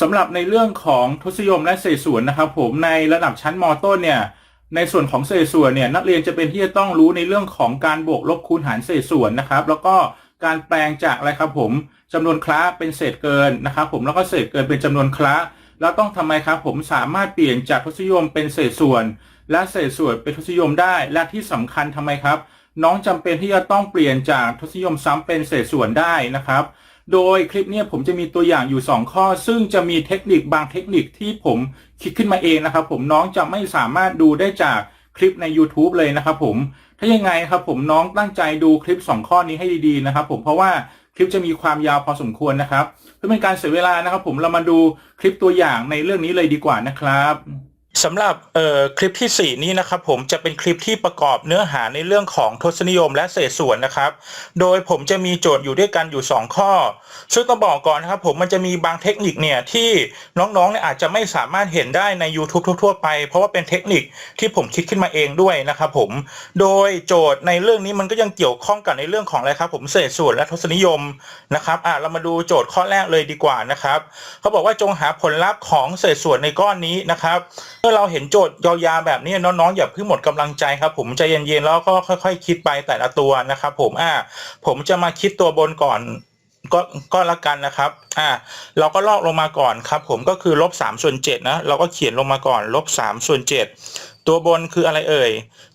สำหรับในเรื่องของทศนิยมและเศษส่วนนะครับ ผมในระดับชั้นมต้นเนี่ยในส่วนของเศษส่วนเนี่ยนักเรียนจะเป็นที่จะต้องรู้ในเรื่องของการบวกลบคูณหารเศษส่วนนะครับ แล้วก็การแปลงจากอะไรครับผมจำนวนคละเป็นเศษเกินนะครับผมแล้วก็เศษเกินเป็นจำนวนคละแล้วต้องทำไมครับผมสามารถเปลี่ยนจากทศนิยมเป็นเศษส่วน และเศษส่วนเป็นทศนิยมได้ และที่สำคัญทำไมครับ น้องจำเป็นที่จะต้องเปลี่ยนจากทศนิยมซ้ำเป็นเศษส่วนได้นะครับ โดยคลิปนี้ผมจะมีตัวอย่างอยู่ 2 ข้อ ซึ่งจะมีเทคนิคบางเทคนิคที่ผมคิดขึ้นมาเองนะครับ ผมน้องจะไม่สามารถดูได้จากคลิปใน YouTube เลยนะครับผมถ้ายังไงครับผมน้องตั้งใจดูคลิป 2 ข้อนี้ให้ดีๆนะครับ ผมเพราะว่าคลิปจะมีความยาวพอสมควรนะครับ เพื่อเป็นการเสียเวลานะครับ ผมเรามาดูคลิปตัวอย่างในเรื่องนี้เลยดีกว่านะครับ สำหรับเอ่อคลิปที่ 4 นี้นะครับผมจะเป็นคลิปที่ประกอบเนื้อหาในเรื่องของทศนิยมและเศษส่วนนะครับ โดยผมจะมีโจทย์อยู่ด้วยกันอยู่ 2 ข้อซึ่งต้องบอกก่อนนะครับผมมันจะมีบางเทคนิคเนี่ยที่น้องๆเนี่ยอาจจะไม่สามารถเห็นได้ใน YouTube ทั่วๆไป เพราะว่าเป็นเทคนิคที่ผมคิดขึ้นมาเองด้วยนะครับผมโดยโจทย์ในเรื่องนี้มันก็ยังเกี่ยวข้องกับในเรื่องของอะไรครับผมเศษส่วนและทศนิยมนะครับอะเรามาดูโจทย์ข้อแรกเลยดีกว่านะครับเขาบอกว่าจงหาผลลัพธ์ของเศษส่วนในก้อนนี้นะครับอเราเห็นโจทย์ยาวๆแบบนี้น้องๆอย่าเพิ่งหมดกำลังใจครับ ผมใจเย็นๆแล้วก็ค่อยๆคิดไปแต่ละตัวนะครับ ผมอ่าผมจะมาคิดตัวบนก่อนก็ก็ละกันนะครับ อ่า เราก็ลอกลงมาก่อนครับ ผมก็คือลบ3ส่วน7นะ เราก็เขียนลงมาก่อนลบ3ส่วน7ตัวบนคืออะไรเอ่ย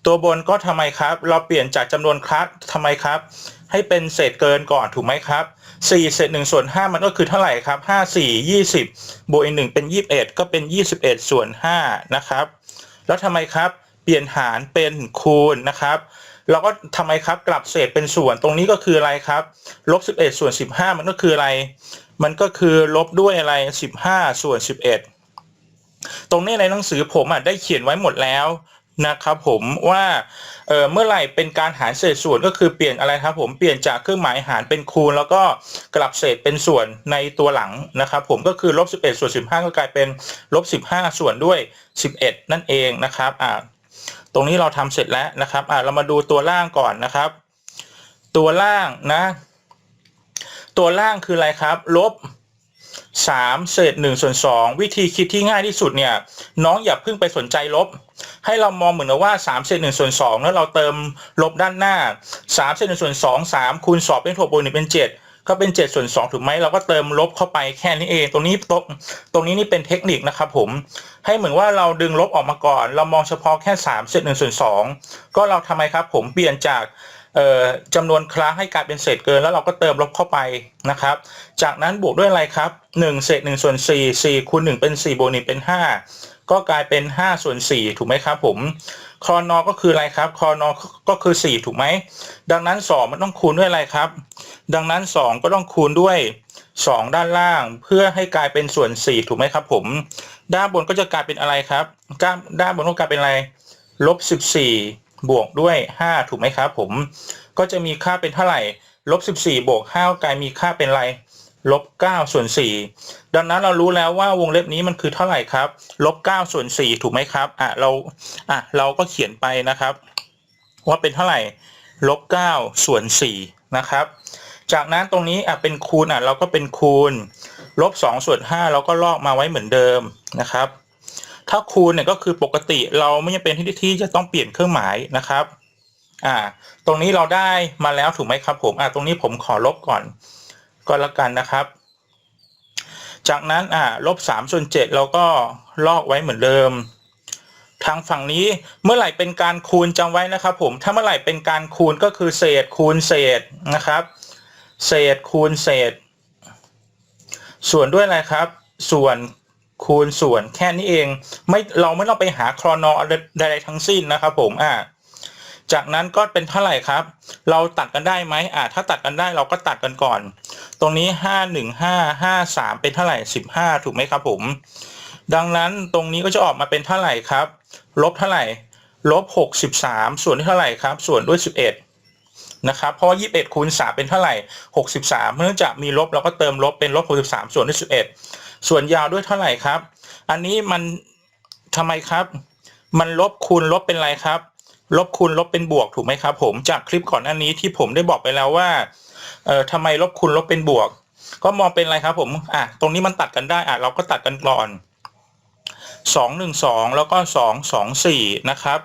ตัวบนก็ทำไมครับ เราเปลี่ยนจากจำนวนคลัสทำไมครับ ให้เป็นเศษเกินก่อนถูกไหมครับ4เศษ1ส่วน5มันก็คือเท่าไหร่ครับ5 4 20 บวกอีก1เป็น 21 ก็เป็น 21 ส่วน5นะครับ แล้วทำไมครับเปลี่ยนหารเป็นคูณนะครับเราก็ทำไมครับกลับเศษเป็นส่วนตรงนี้ก็คืออะไรครับลบ11 ส่วน 15 มันก็คืออะไร มันก็คือลบด้วยอะไร 15 ส่วน 11 ตรงนี้ในหนังสือผมอะได้เขียนไว้หมดแล้ว นะครับผมว่าเเมื่อไหร่เป็นการหารเศษส่วนก็คือเปลี่ยนอะไรครับผมเปลี่ยนจากเครื่องหมายหารเป็นคูณ แล้วก็กลับเศษเป็นส่วนในตัวหลังนะครับผมก็คือลบ11ส่วน15 ก็กลายเป็นลบ15 ส่วนด้วย 11 นั่นเองนะครับอ่าตรงนี้เราทำเสร็จแล้วนะครับอ่าเรามาดูตัวล่างก่อนนะครับ ตัวล่างนะ ตัวล่างคืออะไรครับลบ3เศษ1ส่วน2วิธีคิดที่ง่ายที่สุดเนี่ยน้องอย่าเพิ่งไปสนใจลบ ให้เรามองเหมือนกับว่า3เศษ1ส่วน2แล้วเราเติมลบด้านหน้า3เศษ1ส่วน2 3คูณ2เป็น6บวก1เป็น 7 ก็เป็น7ส่วน2ถูกไหมเราก็เติมลบเข้าไปแค่นี้เอง ตรงนี้ตรงตรงนี้นี่เป็นเทคนิคนะครับผมให้เหมือนว่าเราดึงลบออกมาก่อน เรามองเฉพาะแค่3เศษ1ส่วน2ก็เราทำไมครับ ผมเปลี่ยนจากจำนวนคลาสให้กลายเป็นเศษเกินแล้วเราก็เติมลบเข้าไปนะครับ จากนั้นบวกด้วยอะไรครับ1เศษ1ส่วน4 4คูณ1เป็น4บวก1เป็น 5 ก็กลายเป็น5ส่วน4ถูกไหมครับผมคอนอก็คืออะไรครับคอนอก็คือ 4 ถูกไหมดังนั้น 2 มันต้องคูณด้วยอะไรครับ ดังนั้น 2 ก็ต้องคูณด้วย 2 ด้านล่างเพื่อให้กลายเป็นส่วน 4 ถูกไหมครับผม ด้านบนก็จะกลายเป็นอะไรครับ ด้านบนก็กลายเป็นอะไรลบ14 บวกด้วย 5 ถูกไหมครับผมก็จะมีค่าเป็นเท่าไหร่ลบ14บวก5กลายมีค่าเป็นอะไร ลบ9ส่วน4ดังนั้นเรารู้แล้วว่าวงเล็บนี้มันคือเท่าไหร่ครับลบ9ส่วน4ถูกไหมครับอะเราอะเราก็เขียนไปนะครับ ว่าเป็นเท่าไหร่ลบ9ส่วน4นะครับ จากนั้นตรงนี้อะเป็นคูณอะเราก็เป็นคูณลบ2ส่วน5เราก็ลอกมาไว้เหมือนเดิมนะครับ ถ้าคูณเนี่ยก็คือปกติเราไม่จำเป็นที่ที่จะต้องเปลี่ยนเครื่องหมายนะครับอ่าตรงนี้เราได้มาแล้วถูกไหมครับผมอ่าตรงนี้ผมขอลบก่อน ก็แล้วกันนะครับ จากนั้นอ่าลบสามส่วนเจ็ดเราก็ลอกไว้เหมือนเดิม ทางฝั่งนี้เมื่อไหร่เป็นการคูณจำไว้นะครับ ผมถ้าเมื่อไหร่เป็นการคูณก็คือเศษคูณเศษนะครับ เศษคูณเศษ ส่วนด้วยอะไรครับ ส่วนคูณส่วนแค่นี้เองไม่เราไม่ต้องไปหาครอนอใดๆทั้งสิ้นนะครับผมอ่าจากนั้นก็เป็นเท่าไหร่ครับ เราตัดกันได้ไหมอ่าถ้าตัดกันได้เราก็ตัดกันก่อน ตรงนี้ห้าหนึ่งห้าห้าสามเป็นเท่าไหร่สิบห้าถูกไหมครับผม ดังนั้นตรงนี้ก็จะออกมาเป็นเท่าไหร่ครับ ลบเท่าไหร่ ลบหกสิบสามส่วนด้วยเท่าไหร่ครับ ส่วนด้วยสิบเอ็ดนะครับเพราะว่ายี่สิบเอ็ดคูณสามเป็นเท่าไหร่หกสิบสามเนื่องจากมีลบเราก็เติมลบเป็นลบหกสิบสามส่วนด้วยสิบเอ็ดส่วนยาวด้วยเท่าไหร่ครับ อันนี้มันทำไมครับ มันลบคูณลบเป็นไรครับ ลบคูณลบเป็นบวกถูกไหมครับ ผมจากคลิปก่อนหน้านี้ที่ผมได้บอกไปแล้วว่า เอ่อทำไมลบคูณลบเป็นบวก ก็มองเป็นอะไรครับผมอะตรงนี้มันตัดกันได้อะเราก็ตัดกันก่อนสองหนึ่งสองแล้วก็สองสองสี่นะครับ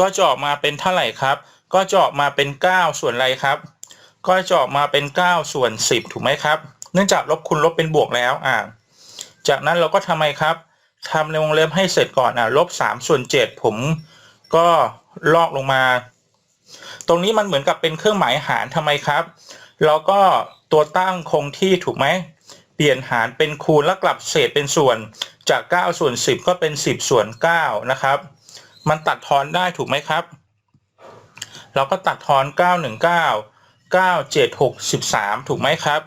ก็จะออกมาเป็นเท่าไหร่ครับ ก็จะออกมาเป็นเก้าส่วนอะไรครับ ก็จะออกมาเป็นเก้าส่วนสิบถูกไหมครับ เนื่องจากลบคูณลบเป็นบวกแล้วอะจากนั้นเราก็ทำไมครับทำในวงเล็บให้เสร็จก่อนอะลบสามส่วนเจ็ดผมก็ลอกลงมา ตรงนี้มันเหมือนกับเป็นเครื่องหมายหารทำไมครับ เราก็ตัวตั้งคงที่ถูกไหม เปลี่ยนหารเป็นคูณแล้วกลับเศษเป็นส่วนจาก 9 ส่วน 10 ก็เป็น 10 ส่วน 9 นะครับ มันตัดทอนได้ถูกไหมครับ เราก็ตัดทอน 919 97 63ถูกไหมครับ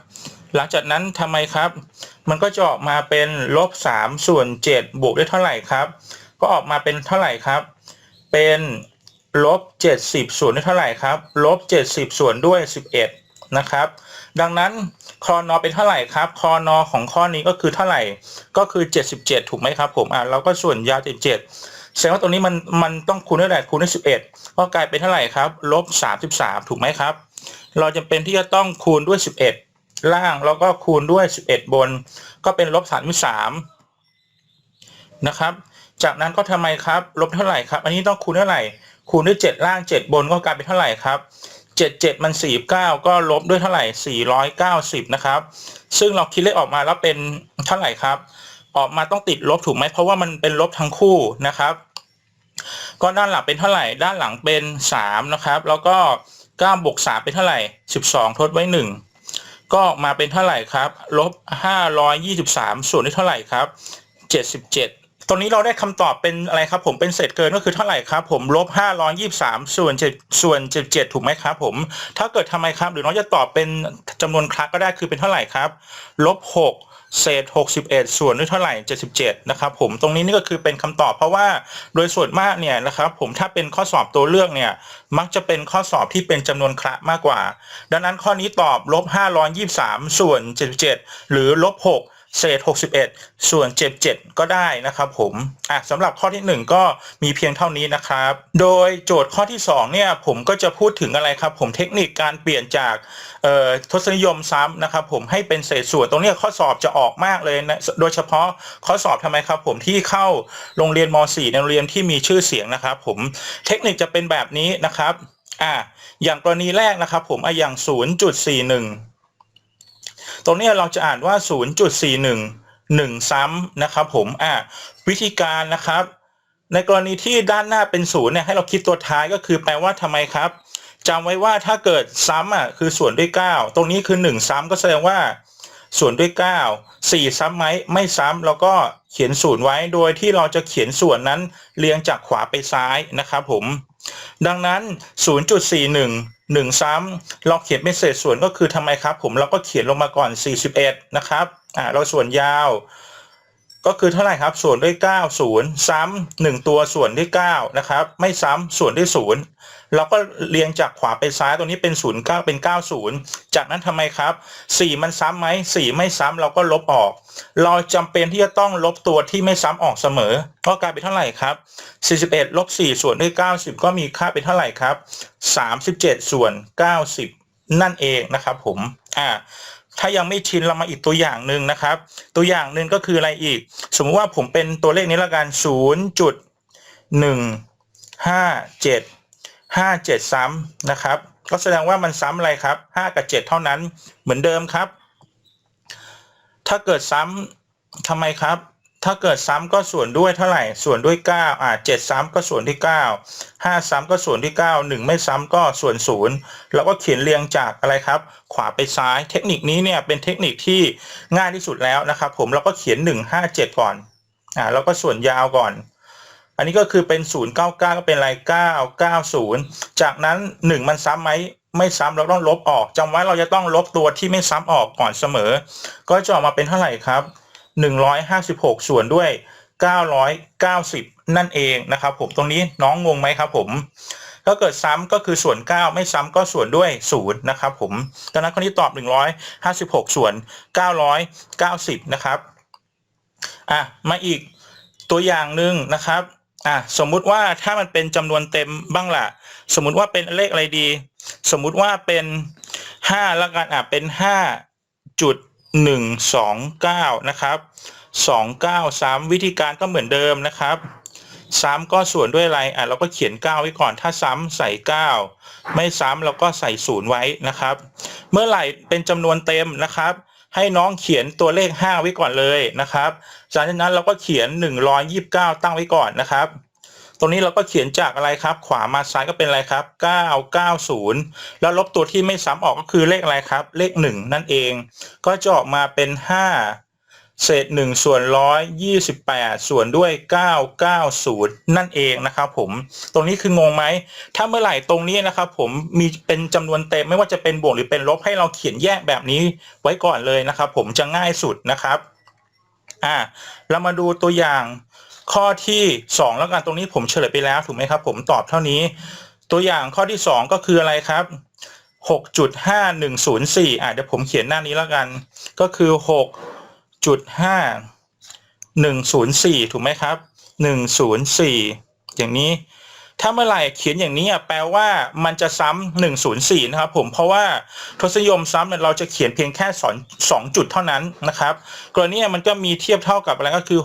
หลังจากนั้นทำไมครับ มันก็จะออกมาเป็นลบ 3 ส่วน 7 บวกด้วยเท่าไหร่ครับ ก็ออกมาเป็นเท่าไหร่ครับ เป็นลบ 70 ส่วนด้วยเท่าไหร่ครับ ลบ 70 ส่วนด้วย 11 นะครับ ดังนั้นคอนอเป็นเท่าไหร่ครับคอนอของข้อนี้ก็คือเท่าไหร่ก็คือ 77 ถูกไหมครับผมอะเราก็ส่วนยาว77แสดงว่าตรงนี้มันมันต้องคูณด้วยอะไรคูณด้วย11 ก็กลายเป็นเท่าไหร่ครับลบ33 ถูกไหมครับ เราจะเป็นที่จะต้องคูณด้วย 11 ล่างแล้วก็คูณด้วย 11 บน ก็เป็นลบ33นะครับจากนั้นก็ทำไมครับลบเท่าไหร่ครับ อันนี้ต้องคูณเท่าไหร่คูณด้วย 7 ล่าง 7 บนก็กลายเป็นเท่าไหร่ครับ 7 7มัน49ก็ลบด้วยเท่าไหร่490นะครับ ซึ่งเราคิดเลขออกมาแล้วเป็นเท่าไหร่ครับ ออกมาต้องติดลบถูกไหมเพราะว่ามันเป็นลบทั้งคู่นะครับ ก็ด้านหลังเป็นเท่าไหร่ ด้านหลังเป็น3นะครับ แล้วก็9บวก3เป็นเท่าไหร่12ทดไว้1ก็ออกมาเป็นเท่าไหร่ครับลบ523ส่วนด้วยเท่าไหร่ครับ77 ตรงนี้เราได้คำตอบเป็นอะไรครับ ผมเป็นเศษเกินก็คือเท่าไหร่ครับ ผมลบ523ส่วน7ส่วน77ถูกไหมครับผมถ้าเกิดทำไมครับ หรือน้องจะตอบเป็นจำนวนครั้งก็ได้คือเป็นเท่าไหร่ครับลบ6เศษ 61 ส่วนด้วยเท่าไหร่ 77 นะครับผมตรงนี้นี่ก็คือเป็นคำตอบเพราะว่าโดยส่วนมากเนี่ยนะครับผมถ้าเป็นข้อสอบตัวเลือกเนี่ยมักจะเป็นข้อสอบที่เป็นจำนวนคระมากกว่า ดังนั้นข้อนี้ตอบลบ523 ส่วน 77 หรือลบ6 เศษ 61 ส่วน 77 ก็ได้นะครับผมอะสำหรับข้อทีหนึ่1 ก็มีเพียงเท่านี้นะครับ โดยโจทย์ข้อที่ 2 เนี่ย ผมก็จะพูดถึงอะไรครับ ผมเทคนิคการเปลี่ยนจากเอ่อทศนิยมซ้ำนะครับ ผมให้เป็นเศษส่วนตรงนี้ข้อสอบจะออกมากเลยนะโดยเฉพาะข้อสอบทำไมครับ ผมที่เข้าโรงเรียนม .4 ในโรงเรียนที่มีชื่อเสียงนะครับ ผมเทคนิคจะเป็นแบบนี้นะครับอะอย่างกรณีแรกนะครับ ผมอะอย่าง 0.41 ตรงนี้เราจะอ่านว่า 0.41 1 ซ้ำนะครับผมอ่าวิธีการนะครับ ในกรณีที่ด้านหน้าเป็นศูนย์เนี่ยให้เราคิดตัวท้ายก็คือแปลว่าทำไมครับจำไว้ว่าถ้าเกิดซ้ำอะคือส่วนด้วย 9 ตรงนี้คือ 1 ซ้ำก็แสดงว่า ส่วนด้วย 9 4 ซ้ำไหมไม่ซ้ำแล้วก็เขียนศูนย์ไว้โดยที่เราจะเขียนส่วนนั้นเรียงจากขวาไปซ้ายนะครับผม ดังนั้น 0.41 1 ซ้ำเราเขียนเป็นเศษส่วนก็คือทำไมครับ ผมเราก็เขียนลงมาก่อน 41 นะครับอ่าเราส่วนยาว ก็คือเท่าไหร่ครับส่วนด้วย 9 0 ซ้ำ1ตัวส่วนด้วย9นะครับไม่ซ้ำส่วนด้วย 0 เราก็เรียงจากขวาไปซ้ายตรงนี้เป็น 0 9 เป็น 90 จากนั้นทำไมครับ 4 มันซ้ำไหม4 ไม่ซ้ำเราก็ลบออก เราจำเป็นที่จะต้องลบตัวที่ไม่ซ้ำออกเสมอ ก็กลายเป็นเท่าไหร่ครับ 41ลบ4ส่วนด้วย 90 ก็มีค่าเป็นเท่าไหร่ครับ 37 ส่วน 90 นั่นเองนะครับผมอ่า ถ้ายังไม่ชินเรามาอีกตัวอย่างหนึ่งนะครับ ตัวอย่างหนึ่งก็คืออะไรอีก สมมติว่าผมเป็นตัวเลขนี้ละกัน0จุด1 5 7 5 7ซ้ำนะครับ ก็แสดงว่ามันซ้ำอะไรครับ5กับ7เท่านั้นเหมือนเดิมครับ ถ้าเกิดซ้ำทำไมครับ ถ้าเกิดซ้ำก็ส่วนด้วยเท่าไหร่ ส่วนด้วย 9 อ่า7ซ้ำก็ส่วนที่ 9 5 ซ้ำก็ส่วนที่ 9 1 ไม่ซ้ำก็ส่วน0แล้วก็เขียนเรียงจากอะไรครับ ขวาไปซ้าย เทคนิคนี้เนี่ยเป็นเทคนิคที่ง่ายที่สุดแล้วนะครับ ผมเราก็เขียน 1 5 7 ก่อน อ่าแล้วก็ส่วนยาวก่อน อันนี้ก็คือเป็น 0 9 9 ก็เป็นอะไร9 9 0 จากนั้น 1 มันซ้ำไหมไม่ซ้ำเราต้องลบออกจำไว้เราจะต้องลบตัวที่ไม่ซ้ำออกก่อนเสมอ ก็จะออกมาเป็นเท่าไหร่ครับ 156 ส่วนด้วย 990 นั่นเองนะครับผมตรงนี้น้องงงไหมครับผมถ้าเกิดซ้ำก็คือส่วน 9 ไม่ซ้ำก็ส่วนด้วย0นะครับผมดังนั้นข้อนี้ตอบ 156 ส่วน 990 นะครับอะมาอีกตัวอย่างหนึ่งนะครับอะสมมุติว่าถ้ามันเป็นจำนวนเต็มบ้างล่ะ สมมุติว่าเป็นเลขอะไรดี สมมุติว่าเป็น5แล้วกันอะเป็น5จุด หนึ่งสองเก้านะครับสองเก้าซ้ำวิธีการก็เหมือนเดิมนะครับ ซ้ำก็ส่วนด้วยอะไรอะเราก็เขียน 9 ไว้ก่อน ถ้าซ้ำใส่ 9 ไม่ซ้ำเราก็ใส่ศูนย์ไว้นะครับ เมื่อไหร่เป็นจำนวนเต็มนะครับ ให้น้องเขียนตัวเลข 5 ไว้ก่อนเลยนะครับ จากนั้นเราก็เขียน 129 ตั้งไว้ก่อนนะครับ รงนี้เราก็เขียนจากอะไรครับ ขวามาซ้ายก็เป็นอะไรครับ 990 แล้วลบตัวที่ไม่ซ้ำออกก็คือเลขอะไรครับ เลข 1 นั่นเอง ก็จะออกมาเป็น 5 เศษ 1 ส่วน 128 ส่วนด้วย 990 นั่นเองนะครับผม ตรงนี้คืองงไหม ถ้าเมื่อไหร่ตรงนี้นะครับผมมีเป็นจำนวนเต็มไม่ว่าจะเป็นบวกหรือเป็นลบให้เราเขียนแยกแบบนี้ไว้ก่อนเลยนะครับผมจะง่ายสุดนะครับ อ่า เรามาดูตัวอย่าง ข้อที่ 2 แล้วกันตรงนี้ผมเฉลยไปแล้วถูกไหมครับ ผมตอบเท่านี้ ตัวอย่างข้อที่ 2 ก็คืออะไรครับ6.5104อะเดี๋ยวผมเขียนหน้านี้แล้วกัน ก็คือ 6.5104 ถูกไหมครับ 104 อย่างนี้ ถ้าเมื่อไหร่เขียนอย่างนี้แปลว่ามันจะซ้ำ104 นะครับผมเพราะว่าทศนิยมซ้ำเนี่ยเราจะเขียนเพียงแค่สองสองจุดเท่านั้นนะครับกรณีมันก็มีเทียบเท่ากับอะไรก็คือ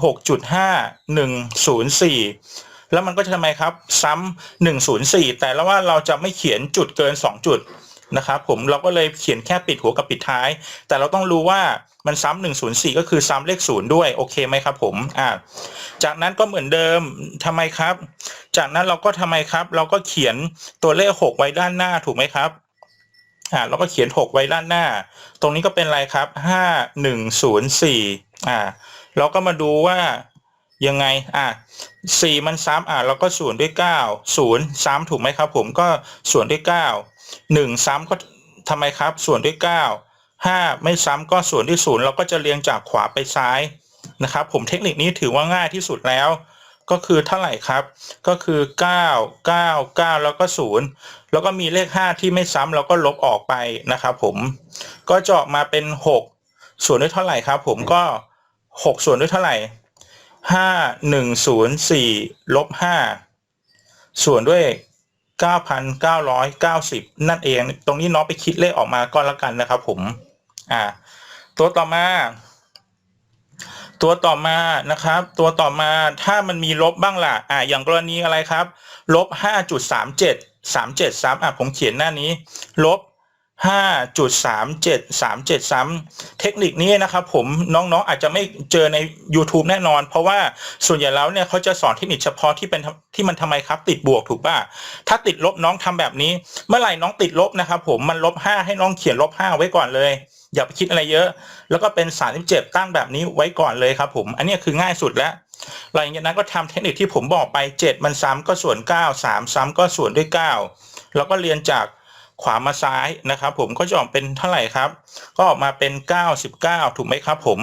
6.5104 แล้วมันก็จะทำไมครับ ซ้ำ104 แต่ล้วว่าเราจะไม่เขียนจุดเกิน 2 จุดนะครับผมเราก็เลยเขียนแค่ปิดหัวกับปิดท้าย แต่เราต้องรู้ว่า มันซ้ำ104ก็คือซ้ำเลขศูนย์ด้วยโอเคไหมครับผมอ่าจากนั้นก็เหมือนเดิมทำไมครับ จากนั้นเราก็ทำไมครับ เราก็เขียนตัวเลข6ไว้ด้านหน้าถูกไหมครับอ่าเราก็เขียน6ไว้ด้านหน้า ตรงนี้ก็เป็นอะไรครับ5104อ่าเราก็มาดูว่ายังไง อะสี่มันซ้ำอะเราก็ส่วนด้วยเก้าศูนย์ซ้ำถูกไหมครับ ผมก็ส่วนด้วยเก้าหนึ่งซ้ำก็ทำไมครับ ส่วนด้วยเก้า ห้าไม่ซ้ำก็ส่วนด้วยศูนย์เราก็จะเรียงจากขวาไปซ้ายนะครับ ผมเทคนิคนี้ถือว่าง่ายที่สุดแล้ว ก็คือเท่าไหร่ครับ ก็คือเก้าเก้าเก้าแล้วก็ศูนย์แล้วก็มีเลขห้าที่ไม่ซ้ำเราก็ลบออกไปนะครับผมก็จะออกมาเป็นหกส่วนด้วยเท่าไหร่ครับ ผมก็หกส่วนด้วยเท่าไหร่ห้าหนึ่งศูนย์สี่ลบห้าส่วนด้วยเก้าพันเก้าร้อยเก้าสิบนั่นเอง ตรงนี้น้องไปคิดเลขออกมาก็แล้วกันนะครับผม อ่า ตัวต่อมา ตัวต่อมานะครับ ตัวต่อมาถ้ามันมีลบบ้างล่ะ อ่า อย่างกรณีอะไรครับ ลบห้าจุดสามเจ็ดสามเจ็ดซ้ำอะผมเขียนหน้านี้ ลบห้าจุดสามเจ็ดสามเจ็ดซ้ำเทคนิคนี้นะครับผมน้องๆอาจจะไม่เจอใน YouTube แน่นอน เพราะว่าส่วนใหญ่แล้วเนี่ยเขาจะสอนเทคนิคเฉพาะที่เป็นที่มันทำไมครับ ติดบวกถูกป่ะถ้าติดลบน้องทำแบบนี้ เมื่อไหร่น้องติดลบนะครับผมมันลบห้าให้น้องเขียนลบห้าไว้ก่อนเลย อย่าไปคิดอะไรเยอะ แล้วก็เป็นสามสิบเจ็ดตั้งแบบนี้ไว้ก่อนเลยครับผม อันนี้คือง่ายสุดแล้วหลังจากนั้นก็ทำเทคนิคที่ผมบอกไปเจ็ดมันซ้ำก็ส่วนเก้าสามซ้ำก็ส่วนด้วยเก้าแล้วก็เรียนจากขวามาซ้ายนะครับผมก็จะออกเป็นเท่าไหร่ครับ ก็ออกมาเป็น 99 ถูกไหมครับผม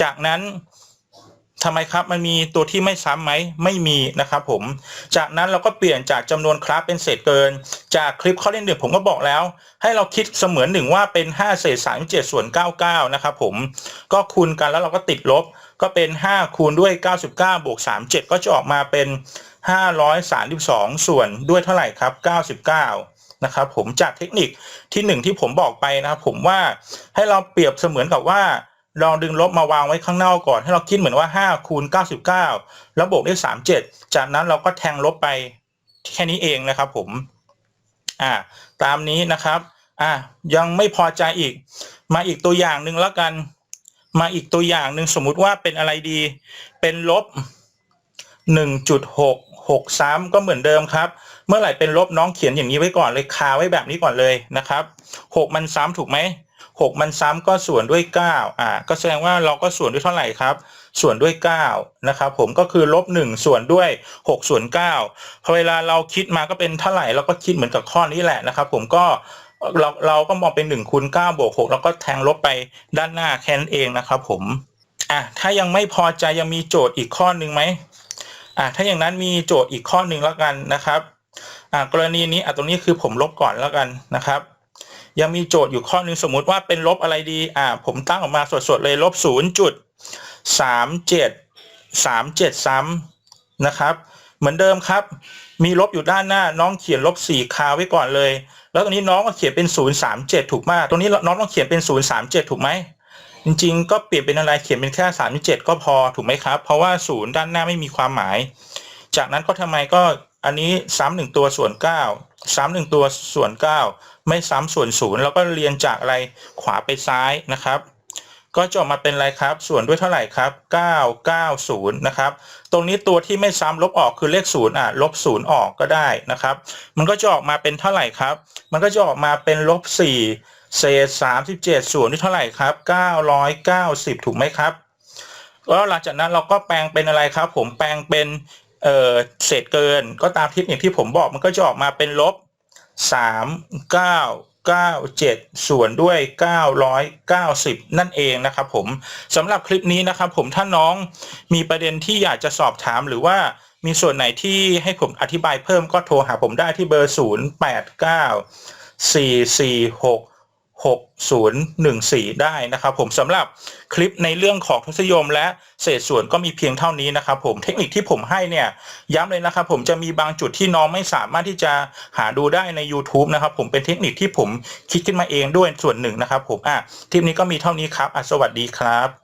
จากนั้น ทำไมครับมันมีตัวที่ไม่ซ้ำไหมไม่มีนะครับผม จากนั้นเราก็เปลี่ยนจากจำนวนคลาสเป็นเศษเกิน จากคลิปข้อเล่นหนึ่งผมก็บอกแล้ว ให้เราคิดเสมือนหนึ่งว่าเป็น 5 เศษ37ส่วน99นะครับผมก็คูณกันแล้วเราก็ติดลบก็เป็น 5 คูณด้วย 99บวก37 ก็จะออกมาเป็น 532 ส่วนด้วยเท่าไหร่ครับ 99นะครับผมจากเทคนิคที่หนึ่งที่ผมบอกไปนะครับผมว่าให้เราเปรียบเสมือนกับว่า ลองดึงลบมาวางไว้ข้างนอกก่อน ให้เราคิดเหมือนว่า 5 คูณ 99 แล้วบวกด้วย 37 จากนั้นเราก็แทงลบไปแค่นี้เองนะครับผม อ่า ตามนี้นะครับ อ่า ยังไม่พอใจอีก มาอีกตัวอย่างหนึ่งแล้วกัน มาอีกตัวอย่างหนึ่งสมมุติว่าเป็นอะไรดี เป็นลบ 1.6 6ซ้ำก็เหมือนเดิมครับ เมื่อไหร่เป็นลบน้องเขียนอย่างนี้ไว้ก่อนเลยคาไว้แบบนี้ก่อนเลยนะครับ 6 มันซ้ำถูกไหม 6 มันซ้ำก็ส่วนด้วย 9 อ่า ก็แสดงว่าเราก็ส่วนด้วยเท่าไหร่ครับ ส่วนด้วย 9 นะครับผมก็คือลบ1ส่วนด้วย 6 ส่วน9พอเวลาเราคิดมาก็เป็นเท่าไหร่เราก็คิดเหมือนกับข้อนี้แหละนะครับ ผมก็เราเราก็มองเป็น1คูณ9บวก6แล้วก็แทงลบไปด้านหน้าแค่นั้นเองนะครับ ผมอะถ้ายังไม่พอใจยังมีโจทย์อีกข้อหนึ่งไหมอ่าถ้าอย่างนั้นมีโจทย์อีกข้อหนึ่งแล้วกันนะครับอ่ากรณีนี้อะตรงนี้คือผมลบก่อนแล้วกันนะครับ ยังมีโจทย์อยู่ข้อหนึ่งสมมุติว่าเป็นลบอะไรดี อ่า ผมตั้งออกมาสดๆเลยลบศูนย์จุดสามเจ็ดสามเจ็ดซ้ำนะครับ เหมือนเดิมครับ มีลบอยู่ด้านหน้าน้องเขียนลบสี่คาไว้ก่อนเลย แล้วตรงนี้น้องก็เขียนเป็นศูนย์สามเจ็ดถูกมากตรงนี้น้องต้องเขียนเป็นศูนย์สามเจ็ดถูกไหมจริงๆ ก็เปลี่ยนเป็นอะไรเขียนเป็นแค่สามเจ็ดก็พอถูกไหมครับ เพราะว่าศูนย์ด้านหน้าไม่มีความหมาย จากนั้นก็ทำไมก็อันนี้ซ้ำหนึ่งตัวส่วนเก้าซ้ำหนึ่งตัวส่วนเก้า ไม่ซ้ำส่วนศูนย์แล้วก็เรียนจากอะไรขวาไปซ้ายนะครับ ก็จะออกมาเป็นอะไรครับ ส่วนด้วยเท่าไหร่ครับ 990 นะครับ ตรงนี้ตัวที่ไม่ซ้ำลบออกคือเลขศูนย์อะลบศูนย์ออกก็ได้นะครับ มันก็จะออกมาเป็นเท่าไหร่ครับ มันก็จะออกมาเป็นลบ4เศษ37 ส่วนด้วยเท่าไหร่ครับ 990 ถูกไหมครับแล้วหลังจากนั้นเราก็แปลงเป็นอะไรครับ ผมแปลงเป็นเออเศษเกินก็ตามเทคนิคที่ผมบอกมันก็จะออกมาเป็นลบ 3 9 9 7 ส่วนด้วย 990 นั่นเองนะครับผมสำหรับคลิปนี้นะครับผมถ้าน้องมีประเด็นที่อยากจะสอบถามหรือว่ามีส่วนไหนที่ให้ผมอธิบายเพิ่มก็โทรหาผมได้ที่เบอร์ 0 8 9 4 4 6 6014 ได้นะครับผมสำหรับคลิปในเรื่องของทศนิยม และเศษส่วนก็มีเพียงเท่านี้นะครับผมเทคนิคที่ผมให้เนี่ยย้ำเลยนะครับผมจะมีบางจุดที่น้องไม่สามารถที่จะหาดูได้ใน YouTube นะครับผมเป็นเทคนิคที่ผมคิดขึ้นมาเองด้วยส่วนหนึ่งนะครับผมอะคลิปนี้ก็มีเท่านี้ครับอะสวัสดีครับ